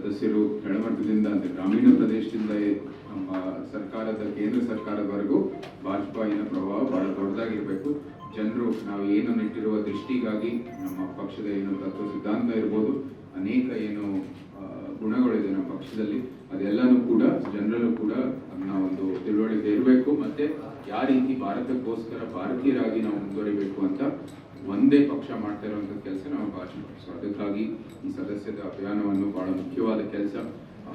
ಸದಸ್ಯರು ಕೆಳಮಟ್ಟದಿಂದ ಅಂದರೆ ಗ್ರಾಮೀಣ ಪ್ರದೇಶದಿಂದ ನಮ್ಮ ಸರ್ಕಾರದ, ಕೇಂದ್ರ ಸರ್ಕಾರದವರೆಗೂ ವಾಜಪೇಯಿನ ಪ್ರಭಾವ ಬಹಳ ದೊಡ್ಡದಾಗಿರಬೇಕು. ಜನರು ನಾವು ಏನು ನೆಟ್ಟಿರುವ ದೃಷ್ಟಿಗಾಗಿ ನಮ್ಮ ಪಕ್ಷದ ಏನು ತತ್ವ ಸಿದ್ಧಾಂತ ಇರ್ಬೋದು, ಅನೇಕ ಏನು ಗುಣಗಳಿದೆ ನಮ್ಮ ಪಕ್ಷದಲ್ಲಿ. ಅದೆಲ್ಲನೂ ಕೂಡ ಜನರಲ್ಲೂ ಕೂಡ ಅದನ್ನ ಒಂದು ತಿಳುವಳಿಕೆ ಇರಬೇಕು. ಮತ್ತೆ ಯಾವ ರೀತಿ ಭಾರತಕ್ಕೋಸ್ಕರ ಭಾರತೀಯರಾಗಿ ನಾವು ಮುಂದುವರಿಬೇಕು ಅಂತ ಒಂದೇ ಪಕ್ಷ ಮಾಡ್ತಾ ಇರುವಂತಹ ಕೆಲಸ ನಾವು ಭಾಷಣ ಸೊ ಅದಕ್ಕಾಗಿ ಈ ಸದಸ್ಯದ ಅಭಿಯಾನವನ್ನು ಬಹಳ ಮುಖ್ಯವಾದ ಕೆಲಸ.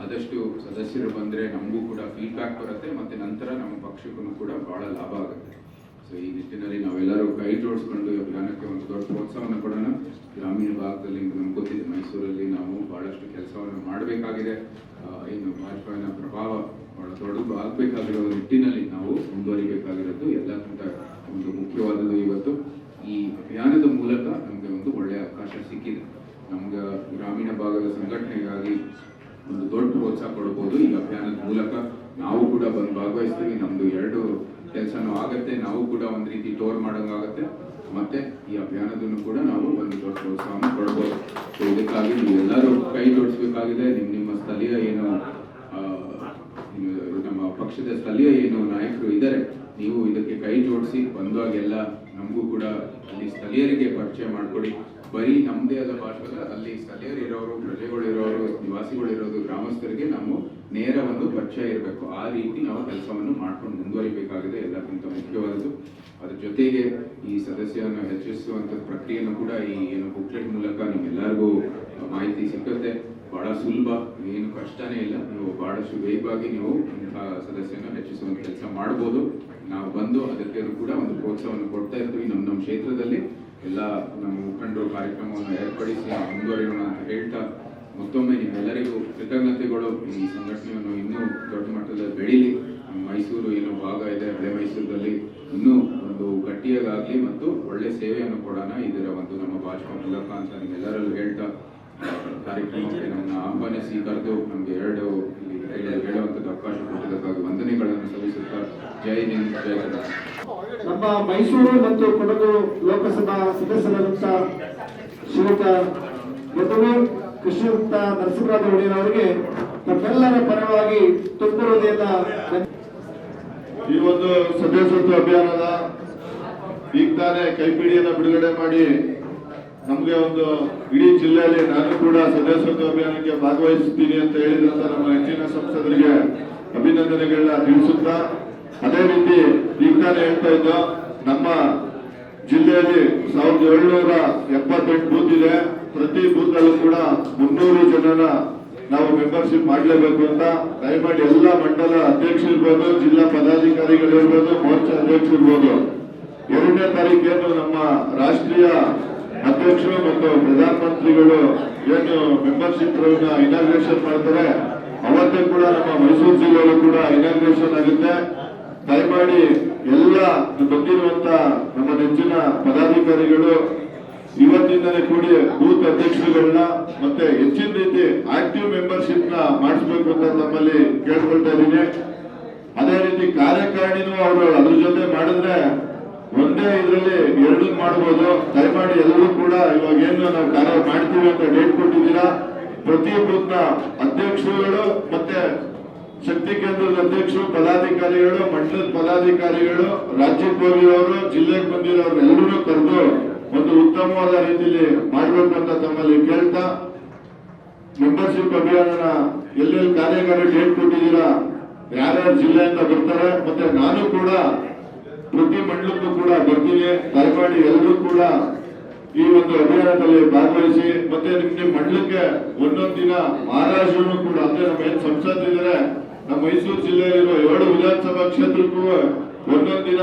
ಆದಷ್ಟು ಸದಸ್ಯರು ಬಂದ್ರೆ ನಮಗೂ ಕೂಡ ಫೀಡ್ಬ್ಯಾಕ್ ಬರುತ್ತೆ ಮತ್ತೆ ನಂತರ ನಮ್ಮ ಪಕ್ಷಕ್ಕೂ ಕೂಡ ಬಹಳ ಲಾಭ ಆಗುತ್ತೆ. ಸೊ ಈ ನಿಟ್ಟಿನಲ್ಲಿ ನಾವೆಲ್ಲರೂ ಕೈ ಜೋಡಿಸ್ಕೊಂಡು ಈ ಅಭಿಯಾನಕ್ಕೆ ಒಂದು ದೊಡ್ಡ ಪ್ರೋತ್ಸಾಹವನ್ನು ಕೊಡೋಣ. ಗ್ರಾಮೀಣ ಭಾಗದಲ್ಲಿ ನಮ್ಗೆ ಗೊತ್ತಿದೆ, ಮೈಸೂರಲ್ಲಿ ನಾವು ಬಹಳಷ್ಟು ಕೆಲಸವನ್ನು ಮಾಡಬೇಕಾಗಿದೆ. ಏನು ವಾಜಪೇಯಿನ ಪ್ರಭಾವ ಬಹಳ ದೊಡ್ಡದು ಆಗಬೇಕಾಗಿರೋ ನಿಟ್ಟಿನಲ್ಲಿ ನಾವು ಮುಂದುವರಿಬೇಕಾಗಿರೋದು ಎಲ್ಲಕ್ಕಿಂತ ಒಂದು ಮುಖ್ಯವಾದದ್ದು ಇವತ್ತು ಈ ಅಭಿಯಾನದ ಮೂಲಕ ನಮಗೆ ಒಂದು ಒಳ್ಳೆಯ ಅವಕಾಶ ಸಿಕ್ಕಿದೆ ನಮ್ಗೆ ಗ್ರಾಮೀಣ ಭಾಗದ ಸಂಘಟನೆಗಾಗಿ ಒಂದು ದೊಡ್ಡ ಪ್ರೋತ್ಸಾಹ ಕೊಡ್ಬೋದು. ಈ ಅಭಿಯಾನದ ಮೂಲಕ ನಾವು ಕೂಡ ಬಂದು ಭಾಗವಹಿಸ್ತೀವಿ. ನಮ್ದು ಎರಡು ಕೆಲಸನೂ ಆಗತ್ತೆ. ನಾವು ಕೂಡ ಒಂದು ರೀತಿ ಟೋರ್ ಮಾಡೋಂಗಾಗತ್ತೆ ಮತ್ತೆ ಈ ಅಭಿಯಾನದನ್ನು ಕೂಡ ನಾವು ಒಂದು ದೊಡ್ಡ ಪ್ರೋತ್ಸಾಹವನ್ನು ಕೊಡಬಹುದು ಸೊ ಇದಕ್ಕಾಗಿ ನೀವೆಲ್ಲರೂ ಕೈ ಜೋಡಿಸ್ಬೇಕಾಗಿದೆ. ನಿಮ್ಮ ನಿಮ್ಮ ಸ್ಥಳೀಯ ಏನು ನಮ್ಮ ಪಕ್ಷದ ಸ್ಥಳೀಯ ಏನು ನಾಯಕರು ಇದ್ದಾರೆ. ನೀವು ಇದಕ್ಕೆ ಕೈ ಜೋಡಿಸಿ ಬಂದಾಗೆಲ್ಲ ನಮಗೂ ಕೂಡ ಅಲ್ಲಿ ಸ್ಥಳೀಯರಿಗೆ ಪರಿಚಯ ಮಾಡಿಕೊಡಿ. ಬರೀ ನಮ್ಮದೇ ಆದ ಭಾಷೆಗಳ ಅಲ್ಲಿ ಸ್ಥಳೀಯರು ಇರೋರು, ಪ್ರಜೆಗಳು ಇರೋರು, ನಿವಾಸಿಗಳು ಇರೋದು, ಗ್ರಾಮಸ್ಥರಿಗೆ ನಾವು ನೇರ ಒಂದು ಪರಿಚಯ ಇರಬೇಕು. ಆ ರೀತಿ ನಾವು ಕೆಲಸವನ್ನು ಮಾಡ್ಕೊಂಡು ಮುಂದುವರಿಬೇಕಾಗಿದೆ ಎಲ್ಲಕ್ಕಿಂತ ಮುಖ್ಯವಾದದ್ದು. ಅದ್ರ ಜೊತೆಗೆ ಈ ಸದಸ್ಯರನ್ನು ಹೆಚ್ಚಿಸುವಂತ ಪ್ರಕ್ರಿಯೆಯನ್ನು ಕೂಡ ಈ ಏನು ಬುಕ್ಲೆಟ್ ಮೂಲಕ ನಿಮ್ಮೆಲ್ಲರಿಗೂ ಮಾಹಿತಿ ಸಿಕ್ಕುತ್ತೆ. ಬಹಳ ಸುಲಭ, ಏನು ಕಷ್ಟನೇ ಇಲ್ಲ. ನೀವು ಬಹಳಷ್ಟು ವೇಗವಾಗಿ ನೀವು ಇಂತಹ ಸದಸ್ಯನ ಹೆಚ್ಚಿಸುವಂತ ಕೆಲಸ ಮಾಡ್ಬೋದು. ನಾವು ಬಂದು ಅದಕ್ಕೆ ಕೂಡ ಒಂದು ಪ್ರೋತ್ಸಾಹವನ್ನು ಕೊಡ್ತಾ ಇರ್ತೀವಿ ನಮ್ಮ ನಮ್ಮ ಕ್ಷೇತ್ರದಲ್ಲಿ. ಎಲ್ಲ ನಮ್ಮ ಮುಖಂಡರು ಕಾರ್ಯಕ್ರಮವನ್ನು ಏರ್ಪಡಿಸಿ ಮುಂದುವರಿಯೋಣ ಅಂತ ಹೇಳ್ತಾ, ಮತ್ತೊಮ್ಮೆ ನಿಮ್ಮೆಲ್ಲರಿಗೂ ಕೃತಜ್ಞತೆಗಳು. ಈ ಸಂಘಟನೆಯನ್ನು ಇನ್ನೂ ದೊಡ್ಡ ಮಟ್ಟದಲ್ಲಿ ಬೆಳೀಲಿ. ಮೈಸೂರು ಏನು ಭಾಗ ಇದೆ, ಹಳೆ ಮೈಸೂರಲ್ಲಿ ಇನ್ನೂ ಒಂದು ಗಟ್ಟಿಯಾಗಲಿ ಮತ್ತು ಒಳ್ಳೆ ಸೇವೆಯನ್ನು ಕೊಡೋಣ. ಇದರ ಒಂದು ನಮ್ಮ ಭಾಷಣ ಮೂಲಕ ಅಂತ ನಿಮ್ಮೆಲ್ಲರಲ್ಲೂ ಹೇಳ್ತಾ ಕಾರ್ಯಕ್ರಮ ಕಾರ್ಯಕ್ರಮಕ್ಕೆ ನನ್ನ ಆಹ್ವಾನಿಸಿ ಕರೆದು ನಮಗೆ ಎರಡು ಹೇಳುವಂಥದ್ದು ಅವಕಾಶ ಕೊಟ್ಟಿದ್ದಕ್ಕಾಗಿ ವಂದನೆಗಳನ್ನು ಸಲ್ಲಿಸುತ್ತಾ, ಜೈ ಹಿಂದ್, ಜೈ ಕರ್ನಾಟಕ. ನಮ್ಮ ಮೈಸೂರು ಮತ್ತು ಕೊಡಗು ಲೋಕಸಭಾ ಸದಸ್ಯರಾದಂತ ಶ್ರೀಯುತ ಯದುವೀರ್ ಕೃಷ್ಣದತ್ತ ನರಸಿಂಹರಾಜ ಒಡೆಯರ್ ತಮ್ಮೆಲ್ಲರ ಪರವಾಗಿ ತುಂಬಿರುವುದೆಲ್ಲ ಈ ಒಂದು ಸದಸ್ಯತ್ವ ಅಭಿಯಾನದ ಈಗ ತಾನೇ ಕೈಪಿಡಿಯನ್ನು ಬಿಡುಗಡೆ ಮಾಡಿ ನಮಗೆ ಒಂದು ಇಡೀ ಜಿಲ್ಲೆಯಲ್ಲಿ ನಾನು ಕೂಡ ಸದಸ್ಯತ್ವ ಅಭಿಯಾನಕ್ಕೆ ಭಾಗವಹಿಸುತ್ತೀನಿ ಅಂತ ಹೇಳಿದಂತ ನಮ್ಮ ಹೆಚ್ಚಿನ ಸಂಸದರಿಗೆ ಅಭಿನಂದನೆಗಳನ್ನ ತಿಳಿಸುತ್ತಾ ಅದೇ ರೀತಿ ಈಗ ತಾನೇ ಹೇಳ್ತಾ ಇದ್ದ ನಮ್ಮ ಜಿಲ್ಲೆಯಲ್ಲಿ ಸಾವಿರದ ಏಳ್ನೂರ ಎಪ್ಪತ್ತೆಂಟು ಬೂತ್ ಇದೆ. ಪ್ರತಿ ಬೂತ್ ಅಲ್ಲೂ ಕೂಡ ಮುನ್ನೂರು ಜನನ ನಾವು ಮೆಂಬರ್ಶಿಪ್ ಮಾಡಲೇಬೇಕು ಅಂತ. ದಯಮಾಡಿ ಎಲ್ಲ ಮಂಡಲ ಅಧ್ಯಕ್ಷರು ಇರ್ಬೋದು, ಜಿಲ್ಲಾ ಪದಾಧಿಕಾರಿಗಳು ಇರ್ಬೋದು, ಮೋರ್ಚಾ ಅಧ್ಯಕ್ಷರು ಇರ್ಬೋದು. ಎರಡನೇ ತಾರೀಕೇನು ನಮ್ಮ ರಾಷ್ಟ್ರೀಯ ಅಧ್ಯಕ್ಷರು ಮತ್ತು ಪ್ರಧಾನಮಂತ್ರಿಗಳು ಏನು ಮೆಂಬರ್ಶಿಪ್ ಇನಾಗ್ರೇಷನ್ ಮಾಡ್ತಾರೆ, ಅವತ್ತೇ ಕೂಡ ನಮ್ಮ ಮೈಸೂರು ಜಿಲ್ಲೆಯಲ್ಲೂ ಕೂಡ ಇನಾಗ್ರೇಷನ್ ಆಗುತ್ತೆ. ದಯಮಾಡಿ ಎಲ್ಲ ಬಂದಿರುವಂತ ನಮ್ಮ ನೆಚ್ಚಿನ ಪದಾಧಿಕಾರಿಗಳು ಇವತ್ತಿಂದಲೇ ಕೂಡಿ ಬೂತ್ ಅಧ್ಯಕ್ಷರುಗಳನ್ನ ಮತ್ತೆ ಹೆಚ್ಚಿನ ರೀತಿ ಆಕ್ಟಿವ್ ಮೆಂಬರ್ಶಿಪ್ನ ಮಾಡಿಸ್ಬೇಕು ಅಂತ ನಮ್ಮಲ್ಲಿ ಕೇಳ್ಕೊಳ್ತಾ ಇದ್ದೀನಿ. ಅದೇ ರೀತಿ ಕಾರ್ಯಕಾರಿಣಿನೂ ಅವರು ಅದ್ರ ಜೊತೆ ಮಾಡಿದ್ರೆ ಒಂದೇ ಇದರಲ್ಲಿ ಎರಡು ಮಾಡಬಹುದು ದಯಮಾಡಿ ಎಲ್ಲರೂ ಕೂಡ ಇವಾಗ ಏನು ನಾವು ಕಾರ್ಯ ಮಾಡ್ತೀವಿ ಅಂತ ಡೇಟ್ ಕೊಟ್ಟಿದ್ದೀರಾ? ಪ್ರತಿ ಬೂತ್ನ ಅಧ್ಯಕ್ಷರುಗಳು ಶಕ್ತಿ ಕೇಂದ್ರದ ಅಧ್ಯಕ್ಷರು, ಪದಾಧಿಕಾರಿಗಳು, ಮಂಡಲದ ಪದಾಧಿಕಾರಿಗಳು, ರಾಜ್ಯಕ್ಕೆ ಹೋಗಿರೋರು ಜಿಲ್ಲೆಗೆ ಬಂದಿರೋರು ಎಲ್ಲರೂ ಕರೆದು ಒಂದು ಉತ್ತಮವಾದ ರೀತಿಯಲ್ಲಿ ಮಾಡಬೇಕು ಅಂತ ತಮ್ಮಲ್ಲಿ ಕೇಳ್ತಾ ಮೆಂಬರ್ಶಿಪ್ ಅಭಿಯಾನ ಎಲ್ಲೆಲ್ಲಿ ಕಾರ್ಯಕಾರಿ ಡೇಟ್ ಕೊಟ್ಟಿದ್ದೀರಾ, ಯಾರ್ಯಾರು ಜಿಲ್ಲೆಯಿಂದ ಬರ್ತಾರೆ, ಮತ್ತೆ ನಾನು ಕೂಡ ಪ್ರತಿ ಮಂಡಲಕ್ಕೂ ಕೂಡ ಬರ್ತೀನಿ, ದಯಮಾಡಿ ಎಲ್ಲರೂ ಕೂಡ ಈ ಒಂದು ಅಭಿಯಾನದಲ್ಲಿ ಭಾಗವಹಿಸಿ, ಮತ್ತೆ ನಿಮ್ಗೆ ನಿಮ್ ಮಂಡಲಕ್ಕೆ ಒಂದೊಂದ್ ದಿನ ಮಹಾರಾಷ್ಟ್ರನು ಕೂಡ, ಅಂದ್ರೆ ನಮ್ಮ ಏನ್ ಸಂಸದಿದ್ದಾರೆ ನಮ್ಮ ಮೈಸೂರು ಜಿಲ್ಲೆಯಲ್ಲಿರುವ ಎರಡು ವಿಧಾನಸಭಾ ಕ್ಷೇತ್ರಕ್ಕೂ ಒಂದೊಂದು ದಿನ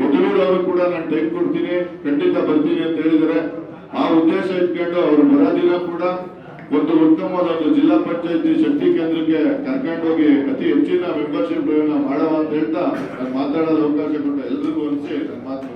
ಯದುವೀರ್ ಅವರು ಕೂಡ ನಾನು ಟೈಮ್ ಕೊಡ್ತೀನಿ. ಖಂಡಿತ ಬರ್ತೀನಿ ಅಂತ ಹೇಳಿದರೆ ಆ ಉದ್ದೇಶ ಇಟ್ಕೊಂಡು ಅವರು ಬರೋದಿನ ಕೂಡ. ಒಂದು ಉತ್ತಮವಾದ ಒಂದು ಜಿಲ್ಲಾ ಪಂಚಾಯತಿ ಶಕ್ತಿ ಕೇಂದ್ರಕ್ಕೆ ಕರ್ಕೊಂಡು ಹೋಗಿ ಅತಿ ಹೆಚ್ಚಿನ ಮೆಂಬರ್ಶಿಪ್ ಮಾಡುವ ಅಂತ ಹೇಳ್ತಾ ನಾನು ಮಾತಾಡೋದು ಅವಕಾಶ ಕೊಟ್ಟ ಎಲ್ರಿಗೂ ಅನಿಸಿ ನನ್ನ ಮಾತು.